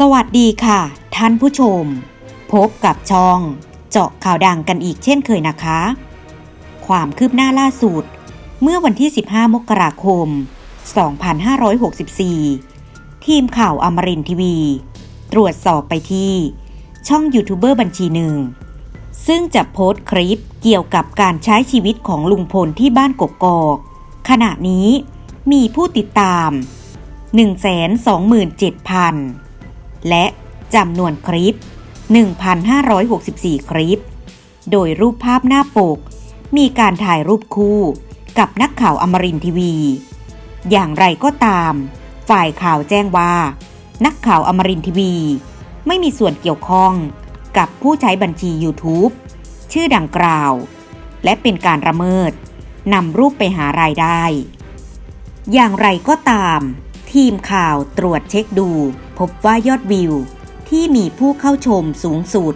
สวัสดีค่ะ ท่านผู้ชม พบกับช่อง เจาะข่าวดังกันอีกเช่นเคยนะคะ ความคืบหน้าล่าสุด เมื่อวันที่ 15 มกราคม 2564 ทีมข่าวอมรินทีวี ตรวจสอบไปที่ ช่องยูทูบเบอร์บัญชีหนึ่ง ซึ่งจะโพสต์คลิปเกี่ยวกับการใช้ชีวิตของลุงพลที่บ้านกกอก ขณะนี้มีผู้ติดตาม 127,000 และจำนวนคลิป 1,564 คลิป โดยรูปภาพหน้าปก มีการถ่ายรูปคู่กับนักข่าวอมรินทีวี อย่างไรก็ตาม ฝ่ายข่าวแจ้งว่า นักข่าวอมรินทีวี ไม่มีส่วนเกี่ยวข้องกับผู้ใช้บัญชี YouTube ชื่อดังกล่าว และเป็นการละเมิดนำรูปไปหารายได้ อย่างไรก็ตาม ทีมข่าวตรวจเช็คดู พบว่ายอดวิวที่มีผู้เข้าชมสูงสุด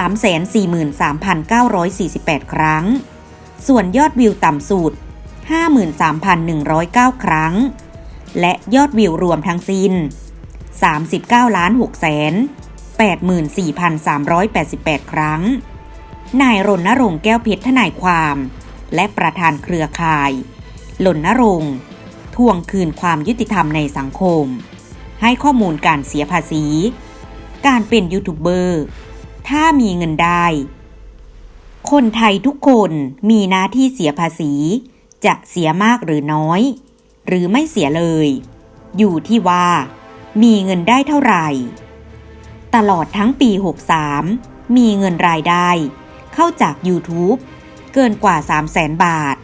343,948 ครั้ง ส่วนยอดวิวต่ำสุด 53,109 ครั้ง และยอดวิวรวมทั้งสิ้น 39ล้าน6แสน84,388 ครั้ง นายรณรงค์แก้วเพชรทนายความ และประธานเครือข่ายรณรงค์ทวงคืนความยุติธรรมในสังคม ให้ข้อมูลการเสียภาษี การเป็นยูทูบเบอร์ ถ้ามีเงินได้ คนไทยทุกคนมีหน้าที่เสียภาษี จะเสียมากหรือน้อย หรือไม่เสียเลย อยู่ที่ว่า มีเงินได้เท่าไหร่ ตลอดทั้งปี 63 มีเงินรายได้ เข้าจาก YouTube เกินกว่า 300,000บาท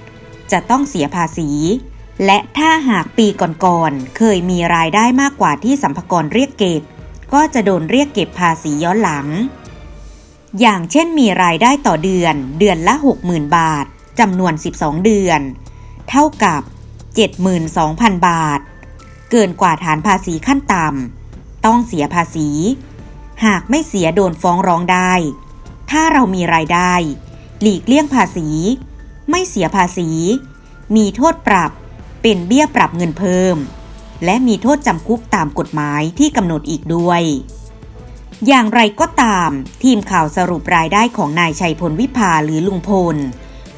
จะต้องเสียภาษี และถ้าหากปีก่อนๆ เคยมีรายได้มากกว่าที่สัมภากรเรียกเก็บ ก็จะโดนเรียกเก็บภาษีย้อนหลัง อย่างเช่นมีรายได้ต่อเดือน เดือนละ 60,000 บาทจำนวน 12 เดือน เท่ากับ 72,000 บาท เกินกว่าฐานภาษีขั้นต่ำต้องเสียภาษี หากไม่เสียโดนฟ้องร้องได้ ถ้าเรามีรายได้ หลีกเลี่ยงภาษี ไม่เสียภาษี มีโทษปรับ เป็นเบี้ยปรับเงินเพิ่ม และมีโทษจำคุกตามกฎหมายที่กำหนดอีกด้วย อย่างไรก็ตาม ทีมข่าวสรุปรายได้ของนายชัยพลวิภาหรือลุงพล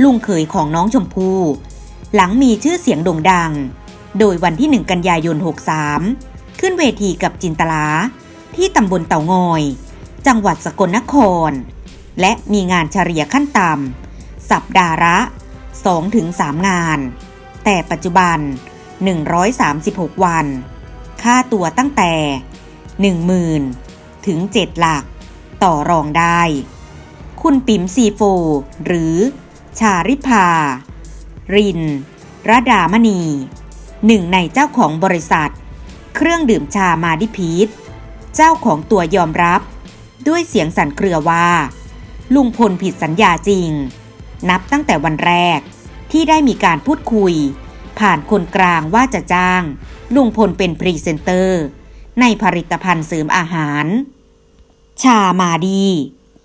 ลุงเขยของน้องชมพู่หลังมีชื่อเสียงโด่งดัง โดยวันที่ 1 กันยายน 63 ขึ้นเวทีกับจินตลา ที่ตำบลเต่างอย จังหวัดสกลนคร และมีงานเฉลี่ยขั้นต่ำสัปดาห์ละ2-3 งาน แต่ปัจจุบัน 136 วัน ค่าตัวตั้งแต่ 10,000 ถึง 7 หลัก ต่อรองได้ คุณปิ๋มซีโฟ หรือ ชาริภารินระดามณี หนึ่งในเจ้าของบริษัท เครื่องดื่มชามาดิพีทเจ้าของตัวยอมรับ ด้วยเสียงสั่นเครือว่า ลุงพลผิดสัญญาจริง นับตั้งแต่วันแรก ที่ได้มีการพูดคุย ผ่านคนกลางว่าจะจ้าง ลุงพลเป็นพรีเซนเตอร์ ในผลิตภัณฑ์เสริมอาหาร ชามาดี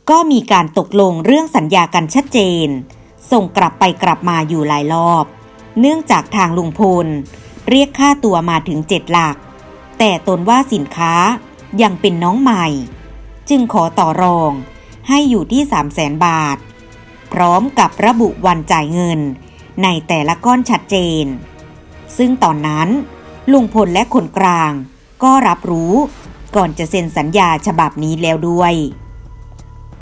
ก็มีการตกลงเรื่องสัญญากันชัดเจน ส่งกลับไปกลับมาอยู่หลายรอบ เนื่องจากทางลุงพล เรียกค่าตัวมาถึงเจ็ดหลัก แต่ตนว่าสินค้ายังเป็นน้องใหม่ จึงขอต่อรองให้อยู่ที่ 3 0 0แสนบาท พร้อมกับระบุวันจ่ายเงิน ในแต่ละก้อนชัดเจน ซึ่งตอนนั้น ลุงพลและคนกลาง ก็รับรู้ก่อนจะเซ็นสัญญาฉบับนี้แล้วด้วย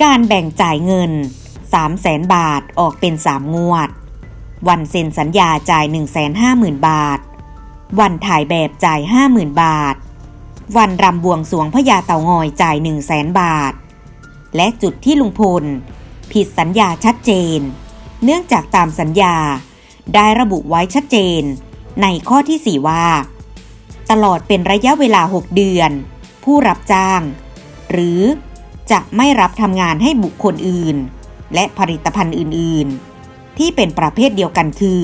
การแบ่งจ่ายเงิน 3 0 0แสนบาทออกเป็น 3 งวด วันเซ็นสัญญาจ่าย 150,000 บาท วันถ่ายแบบจ่าย 50,000 บาท วันรำบวงสวงพญาเต่างอยจ่าย 1 0 0 0 0แสนบาท และจุดที่ลุงพล ผิดสัญญาชัดเจน เนื่องจากตามสัญญา ได้ระบุไว้ชัดเจน ในข้อที่ 4 ว่า ตลอดเป็นระยะเวลา 6 เดือน ผู้รับจ้าง หรือจะไม่รับทำงานให้บุคคลอื่น และผลิตภัณฑ์อื่น ๆ ที่เป็นประเภทเดียวกันคือ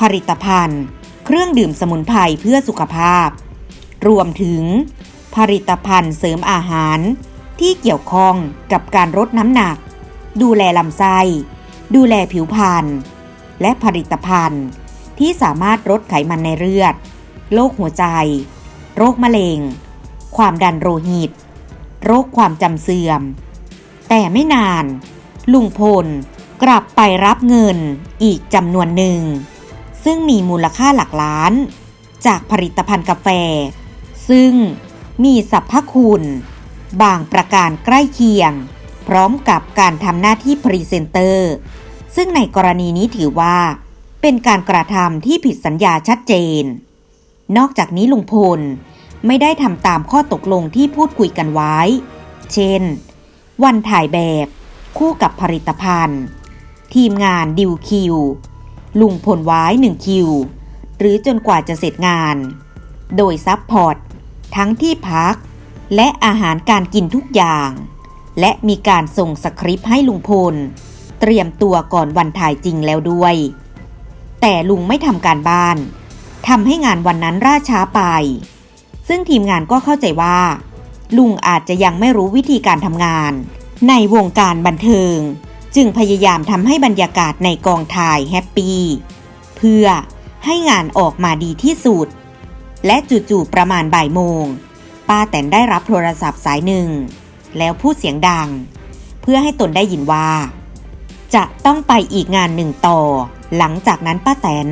ผลิตภัณฑ์ เครื่องดื่มสมุนไพรเพื่อสุขภาพ รวมถึง ผลิตภัณฑ์เสริมอาหาร ที่เกี่ยวข้องกับการลดน้ำหนัก ดูแลลำไส้ ดูแลผิวพรรณ และผลิตภัณฑ์ ที่สามารถลดไขมันในเลือด โรคหัวใจ โรคมะเร็ง ความดันโลหิต โรคความจำเสื่อม แต่ไม่นาน ลุงพลกลับไปรับเงินอีกจำนวนหนึ่ง ซึ่งมีมูลค่าหลักล้าน จากผลิตภัณฑ์กาแฟ ซึ่งมีสรรพคุณ บางประการใกล้เคียง พร้อมกับการทำหน้าที่พรีเซนเตอร์ ซึ่งในกรณีนี้ถือว่า เป็นการกระทำที่ผิดสัญญาชัดเจน นอกจากนี้ลุงพลไม่ได้ทำตามข้อตกลงที่พูดคุยกันไว้ เช่น วันถ่ายแบบคู่กับผลิตภัณฑ์ ทีมงานดิวคิว ลุงพลไว้หนึ่งคิว หรือจนกว่าจะเสร็จงาน โดยซับพอร์ตทั้งที่พัก และอาหารการกินทุกอย่าง และมีการส่งสคริปต์ให้ลุงพล เตรียมตัวก่อนวันถ่ายจริงแล้วด้วย แต่ลุงไม่ทำการบ้านทำให้งานวันนั้นล่าช้าไป ซึ่งทีมงานก็เข้าใจว่า ลุงอาจจะยังไม่รู้วิธีการทำงาน ในวงการบันเทิง จึงพยายามทำให้บรรยากาศในกองถ่ายแฮปปี้เพื่อให้งานออกมาดีที่สุด และจู่ๆประมาณบ่ายโมง ป้าแตนได้รับโทรศัพท์สายหนึ่ง แล้วพูดเสียงดัง เพื่อให้ตนได้ยินว่า จะต้องไปอีกงานหนึ่งต่อ หลังจากนั้นป้าแตน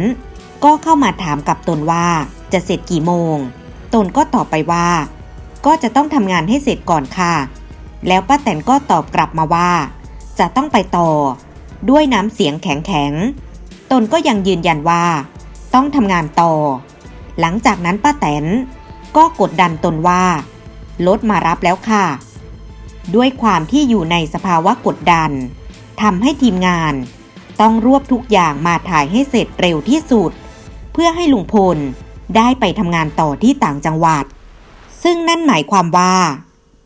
ก็เข้ามาถามกับตนว่าจะเสร็จกี่โมง ตนก็ตอบไปว่า ก็จะต้องทำงานให้เสร็จก่อนค่ะ แล้วป้าแตนก็ตอบกลับมาว่า จะต้องไปต่อ ด้วยน้ำเสียงแข็งๆตนก็ยังยืนยันว่า ต้องทำงานต่อ หลังจากนั้นป้าแตน ก็กดดันตนว่ารถมารับแล้วค่ะ ด้วยความที่อยู่ในสภาวะกดดัน ทำให้ทีมงาน ต้องรวบทุกอย่างมาถ่ายให้เสร็จเร็วที่สุด เพื่อให้ลุงพลได้ไปทำงานต่อที่ต่างจังหวัด ซึ่งนั่นหมายความว่า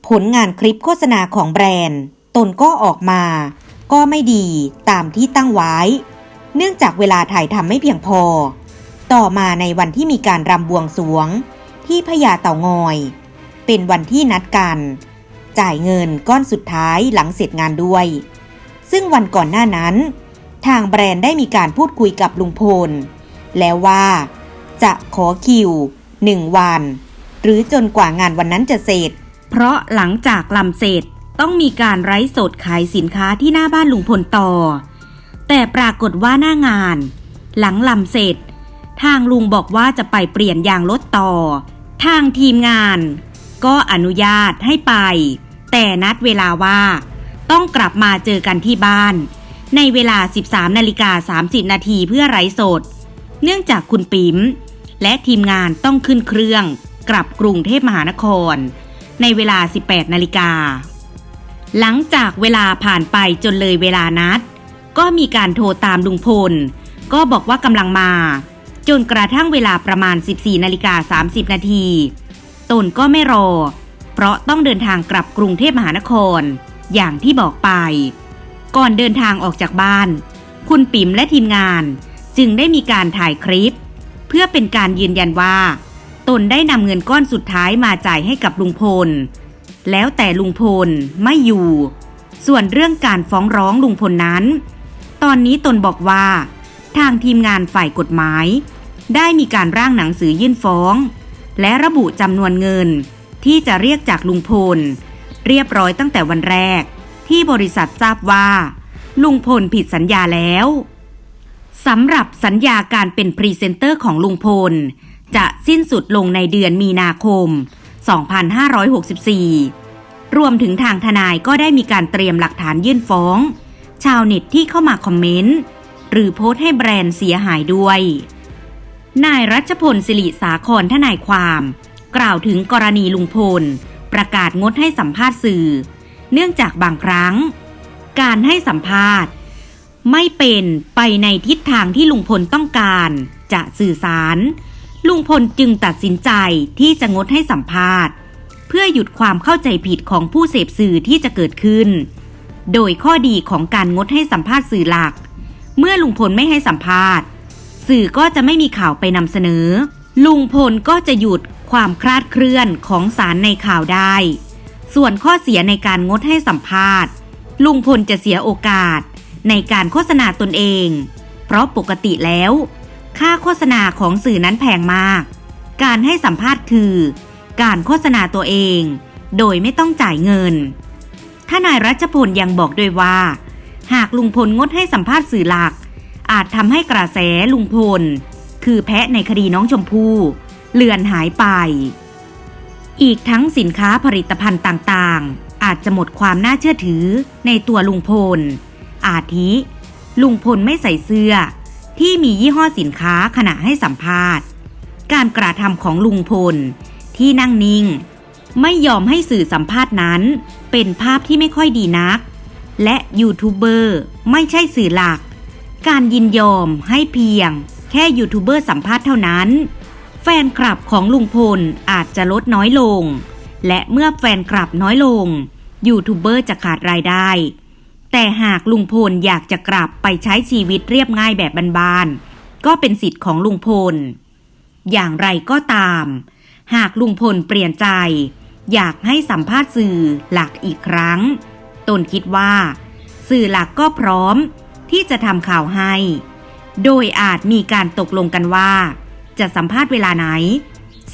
ผลงานคลิปโฆษณาของแบรนด์ ตนก็ออกมา ก็ไม่ดีตามที่ตั้งไว้ เนื่องจากเวลาถ่ายทำไม่เพียงพอ ต่อมาในวันที่มีการรำบวงสรวง ที่พญาเต่างอย เป็นวันที่นัดกัน จ่ายเงินก้อนสุดท้ายหลังเสร็จงานด้วย ซึ่งวันก่อนหน้านั้น ทางแบรนด์ได้มีการพูดคุยกับลุงพล แล้วว่าจะขอคิวหนึ่งวัน หรือจนกว่างานวันนั้นจะเสร็จ เพราะหลังจากลำเสร็จต้องมีการไร้สดขายสินค้าที่หน้าบ้านลุงพลต่อ แต่ปรากฏว่าหน้างาน หลังลำเสร็จ ทางลุงบอกว่าจะไปเปลี่ยนยางรถต่อ ทางทีมงาน ก็อนุญาตให้ไป แต่นัดเวลาว่า ต้องกลับมาเจอกันที่บ้าน ในเวลา 13นาฬิกา30 นาทีเพื่อไร้สด เนื่องจากคุณปิ๋มและทีมงานต้องขึ้นเครื่อง กลับกรุงเทพมหานคร ในเวลา 18นาฬิกา หลังจากเวลาผ่านไปจนเลยเวลานัด ก็มีการโทรตามลุงพล ก็บอกว่ากำลังมา จนกระทั่งเวลาประมาณ 14นาฬิกา30 นาที ตนก็ไม่รอ เพราะต้องเดินทางกลับกรุงเทพมหานคร อย่างที่บอกไป ก่อนเดินทางออกจากบ้าน คุณปิ๋มและทีมงานจึงได้มีการถ่ายคลิป เพื่อเป็นการยืนยันว่า ตนได้นำเงินก้อนสุดท้ายมาจ่ายให้กับลุงพล แล้วแต่ลุงพลไม่อยู่ ส่วนเรื่องการฟ้องร้องลุงพลนั้น ตอนนี้ตนบอกว่า ทางทีมงานฝ่ายกฎหมาย ได้มีการร่างหนังสือยื่นฟ้อง และระบุจำนวนเงินที่จะเรียกจากลุงพล เรียบร้อยตั้งแต่วันแรก ที่บริษัททราบว่า ลุงพลผิดสัญญาแล้วสำหรับสัญญาการเป็นพรีเซนเตอร์ของลุงพล จะสิ้นสุดลงในเดือนมีนาคม 2564 รวมถึงทางทนายก็ได้มีการเตรียมหลักฐานยื่นฟ้อง ชาวเน็ตที่เข้ามาคอมเมนต์ หรือโพสต์ให้แบรนด์เสียหายด้วย นายรัชพลสิริสาครทนายความ กล่าวถึงกรณีลุงพล ประกาศงดให้สัมภาษณ์สื่อ เนื่องจากบางครั้ง การให้สัมภาษณ์ ไม่เป็นไปในทิศทางที่ลุงพลต้องการจะสื่อสาร ลุงพลจึงตัดสินใจที่จะงดให้สัมภาษณ์ เพื่อหยุดความเข้าใจผิดของผู้เสพสื่อที่จะเกิดขึ้น โดยข้อดีของการงดให้สัมภาษณ์สื่อหลัก เมื่อลุงพลไม่ให้สัมภาษณ์ สื่อก็จะไม่มีข่าวไปนำเสนอ ลุงพลก็จะหยุด ความคลาดเคลื่อนของสารในข่าวได้ ส่วนข้อเสียในการงดให้สัมภาษณ์ ลุงพลจะเสียโอกาสในการโฆษณาตนเอง เพราะปกติแล้ว ค่าโฆษณาของสื่อนั้นแพงมาก การให้สัมภาษณ์คือ การโฆษณาตัวเอง โดยไม่ต้องจ่ายเงินทนายรัชพลยังบอกด้วยว่า หากลุงพลงดให้สัมภาษณ์สื่อหลัก อาจทำให้กระแสลุงพล คือแพะในคดีน้องชมพู่ เลือนหายไป อีกทั้งสินค้าผลิตภัณฑ์ต่างๆ อาจจะหมดความน่าเชื่อถือในตัวลุงพล อาทิ ลุงพลไม่ใส่เสื้อ ที่มียี่ห้อสินค้าขณะให้สัมภาษณ์ การกระทำของลุงพล ที่นั่งนิ่ง ไม่ยอมให้สื่อสัมภาษณ์นั้น เป็นภาพที่ไม่ค่อยดีนัก และยูทูบเบอร์ไม่ใช่สื่อหลัก การยินยอมให้เพียงแค่ยูทูบเบอร์สัมภาษณ์เท่านั้น แฟนคลับของลุงพลอาจจะลดน้อยลง และเมื่อแฟนคลับน้อยลง ยูทูบเบอร์จะขาดรายได้ แต่หากลุงพลอยากจะกลับไปใช้ชีวิตเรียบง่ายแบบบานๆ ก็เป็นสิทธิ์ของลุงพล อย่างไรก็ตาม หากลุงพลเปลี่ยนใจ อยากให้สัมภาษณ์สื่อหลักอีกครั้ง ตนคิดว่า สื่อหลักก็พร้อมที่จะทำข่าวให้ โดยอาจมีการตกลงกันว่า จะสัมภาษณ์เวลาไหน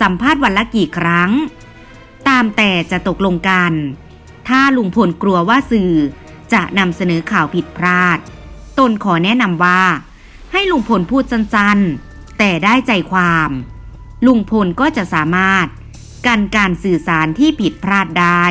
สัมภาษณ์วันละกี่ครั้ง ตามแต่จะตกลงกัน ถ้าลุงพลกลัวว่าสื่อจะนำเสนอข่าวผิดพลาด ตนขอแนะนำว่า ให้ลุงพลพูดสั้นๆ แต่ได้ใจความ ลุงพลก็จะสามารถกันการสื่อสารที่ผิดพลาดได้